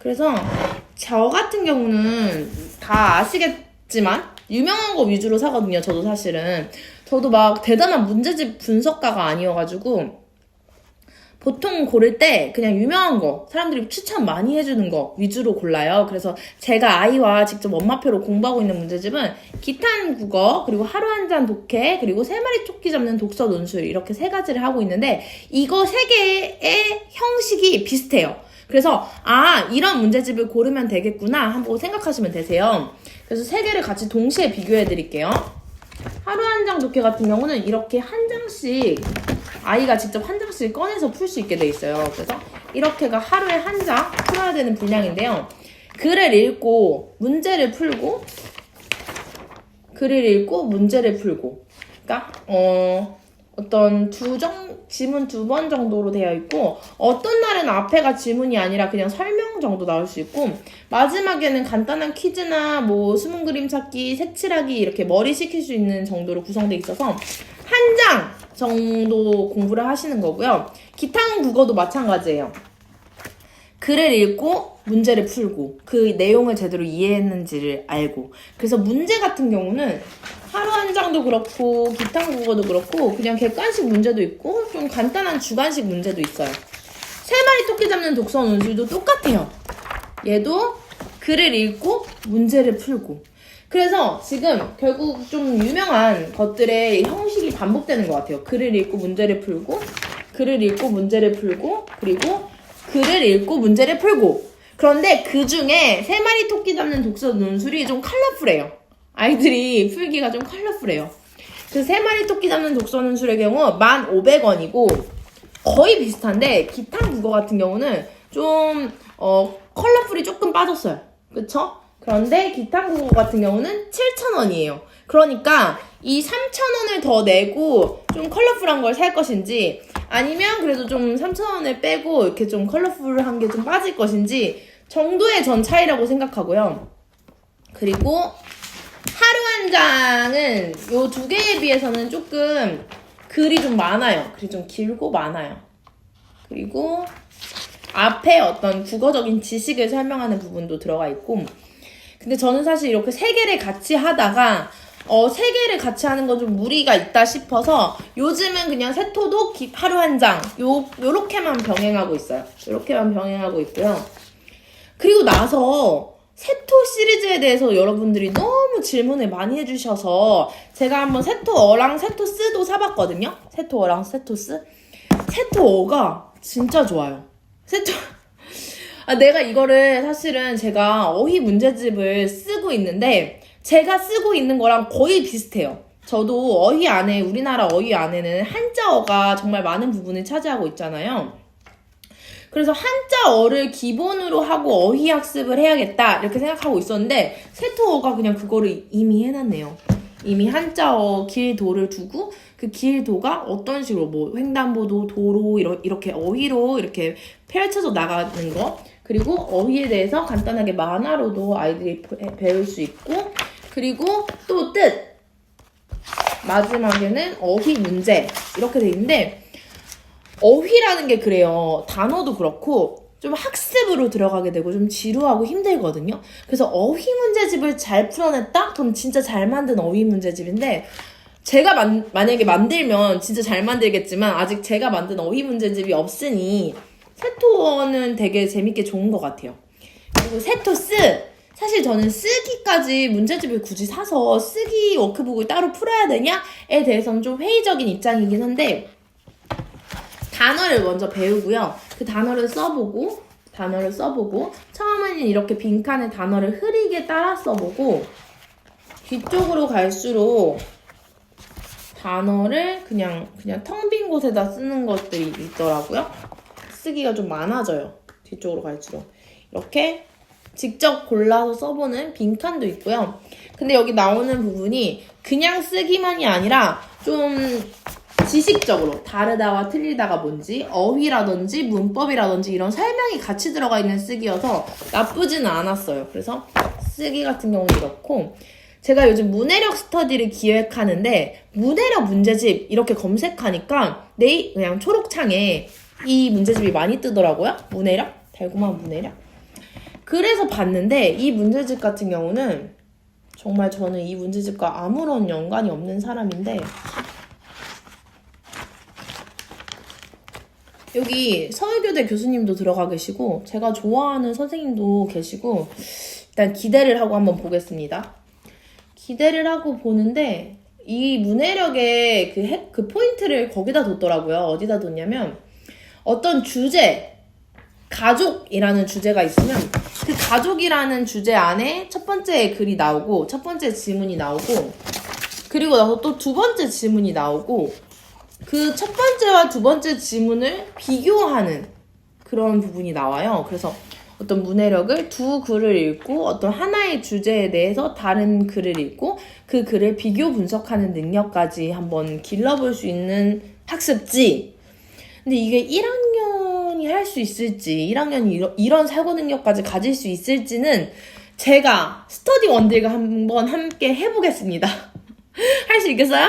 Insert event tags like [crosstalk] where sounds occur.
그래서 저 같은 경우는 다 아시겠지만 유명한 거 위주로 사거든요. 저도 사실은 저도 막 대단한 문제집 분석가가 아니어가지고 보통 고를 때 그냥 유명한 거, 사람들이 추천 많이 해주는 거 위주로 골라요. 그래서 제가 아이와 직접 엄마표로 공부하고 있는 문제집은 기탄 국어, 그리고 하루 한 잔 독해, 그리고 세 마리 토끼 잡는 독서 논술 이렇게 세 가지를 하고 있는데 이거 세 개의 형식이 비슷해요. 그래서 아 이런 문제집을 고르면 되겠구나 한번 생각하시면 되세요. 그래서 세 개를 같이 동시에 비교해 드릴게요. 하루 한 장 독해 같은 경우는 이렇게 한 장씩 아이가 직접 한 장씩 꺼내서 풀 수 있게 돼 있어요. 그래서 이렇게가 하루에 한 장 풀어야 되는 분량인데요. 글을 읽고 문제를 풀고 글을 읽고 문제를 풀고 그러니까 어 어떤 두 정 지문 두 번 정도로 되어 있고 어떤 날은 앞에가 지문이 아니라 그냥 설명 정도 나올 수 있고 마지막에는 간단한 퀴즈나 뭐 숨은 그림 찾기, 색칠하기 이렇게 머리 식힐 수 있는 정도로 구성되어 있어서 한 장 정도 공부를 하시는 거고요. 기타는 국어도 마찬가지예요. 글을 읽고 문제를 풀고 그 내용을 제대로 이해했는지를 알고 그래서 문제 같은 경우는 하루 한 장도 그렇고 기타 국어도 그렇고 그냥 객관식 문제도 있고 좀 간단한 주관식 문제도 있어요. 세 마리 토끼 잡는 독서 논술도 똑같아요. 얘도 글을 읽고 문제를 풀고 그래서 지금 결국 좀 유명한 것들의 형식이 반복되는 것 같아요. 글을 읽고 문제를 풀고 글을 읽고 문제를 풀고 그리고 글을 읽고 문제를 풀고 그런데 그 중에 세 마리 토끼 잡는 독서 논술이 좀 컬러풀해요. 아이들이 풀기가 좀 컬러풀해요. 그 세 마리 토끼 잡는 독서 논술의 경우 1,500원이고 거의 비슷한데 기타 국어 같은 경우는 좀 어, 컬러풀이 조금 빠졌어요. 그쵸? 그런데 기타 국어 같은 경우는 7,000원이에요. 그러니까 이 3,000원을 더 내고 좀 컬러풀한 걸 살 것인지 아니면 그래도 좀 3,000원을 빼고 이렇게 좀 컬러풀한 게 좀 빠질 것인지 정도의 전 차이라고 생각하고요. 그리고 하루 한 장은 요 두 개에 비해서는 조금 글이 좀 많아요. 글이 좀 길고 많아요. 그리고 앞에 어떤 국어적인 지식을 설명하는 부분도 들어가 있고 근데 저는 사실 이렇게 세 개를 같이 하다가 어, 세 개를 같이 하는 건 좀 무리가 있다 싶어서 요즘은 그냥 세토도 기- 하루 한 장, 요, 요렇게만 병행하고 있어요. 요렇게만 병행하고 있고요. 그리고 나서 세토 시리즈에 대해서 여러분들이 너무 질문을 많이 해주셔서 제가 한번 세토 어랑 세토 스도 사봤거든요. 세토 어랑 세토 스. 세토 어가 진짜 좋아요. 세토, 아, 내가 이거를 사실은 제가 어휘 문제집을 쓰고 있는데 제가 쓰고 있는 거랑 거의 비슷해요. 저도 어휘 안에 우리나라 어휘 안에는 한자어가 정말 많은 부분을 차지하고 있잖아요. 그래서 한자어를 기본으로 하고 어휘 학습을 해야겠다 이렇게 생각하고 있었는데 세토어가 그냥 그거를 이미 해놨네요. 이미 한자어 길도를 두고 그 길도가 어떤 식으로 뭐 횡단보도 도로 이렇게 어휘로 이렇게 펼쳐져 나가는 거. 그리고 어휘에 대해서 간단하게 만화로도 아이들이 배- 배울 수 있고 그리고 또 뜻. 마지막에는 어휘 문제. 이렇게 돼 있는데 어휘라는 게 그래요. 단어도 그렇고 좀 학습으로 들어가게 되고 좀 지루하고 힘들거든요. 그래서 어휘 문제집을 잘 풀어냈다? 그럼 진짜 잘 만든 어휘 문제집인데 제가 만, 만약에 만들면 진짜 잘 만들겠지만 아직 제가 만든 어휘 문제집이 없으니 세토어는 되게 재밌게 좋은 것 같아요. 그리고 세토스 사실 저는 쓰기까지 문제집을 굳이 사서 쓰기 워크북을 따로 풀어야 되냐에 대해서는 좀 회의적인 입장이긴 한데 단어를 먼저 배우고요. 그 단어를 써보고 단어를 써보고 처음에는 이렇게 빈칸에 단어를 흐리게 따라 써보고 뒤쪽으로 갈수록 단어를 그냥 그냥 텅 빈 곳에다 쓰는 것들이 있더라고요. 쓰기가 좀 많아져요. 뒤쪽으로 갈수록 이렇게 직접 골라서 써보는 빈칸도 있고요. 근데 여기 나오는 부분이 그냥 쓰기만이 아니라 좀 지식적으로 다르다와 틀리다가 뭔지 어휘라든지 문법이라든지 이런 설명이 같이 들어가 있는 쓰기여서 나쁘지는 않았어요. 그래서 쓰기 같은 경우는 이렇고 제가 요즘 문해력 스터디를 기획하는데 문해력 문제집 이렇게 검색하니까 네이 그냥 초록창에 이 문제집이 많이 뜨더라고요. 문해력 달고만 문해력. 그래서 봤는데 이 문제집 같은 경우는 정말 저는 이 문제집과 아무런 연관이 없는 사람인데 여기 서울교대 교수님도 들어가 계시고 제가 좋아하는 선생님도 계시고 일단 기대를 하고 한번 보겠습니다. 기대를 하고 보는데 이 문해력의 그, 핵, 그 포인트를 거기다 뒀더라고요. 어디다 뒀냐면 어떤 주제, 가족이라는 주제가 있으면 그 가족이라는 주제 안에 첫 번째 글이 나오고 첫 번째 지문이 나오고 그리고 나서 또 두 번째 지문이 나오고 그 첫 번째와 두 번째 지문을 비교하는 그런 부분이 나와요. 그래서 어떤 문해력을 두 글을 읽고 어떤 하나의 주제에 대해서 다른 글을 읽고 그 글을 비교 분석하는 능력까지 한번 길러볼 수 있는 학습지. 근데 이게 1학년이 할 수 있을지, 1학년이 이런, 이런 사고 능력까지 가질 수 있을지는 제가 스터디 원들과 한번 함께 해보겠습니다. [laughs] 할 수 있겠어요?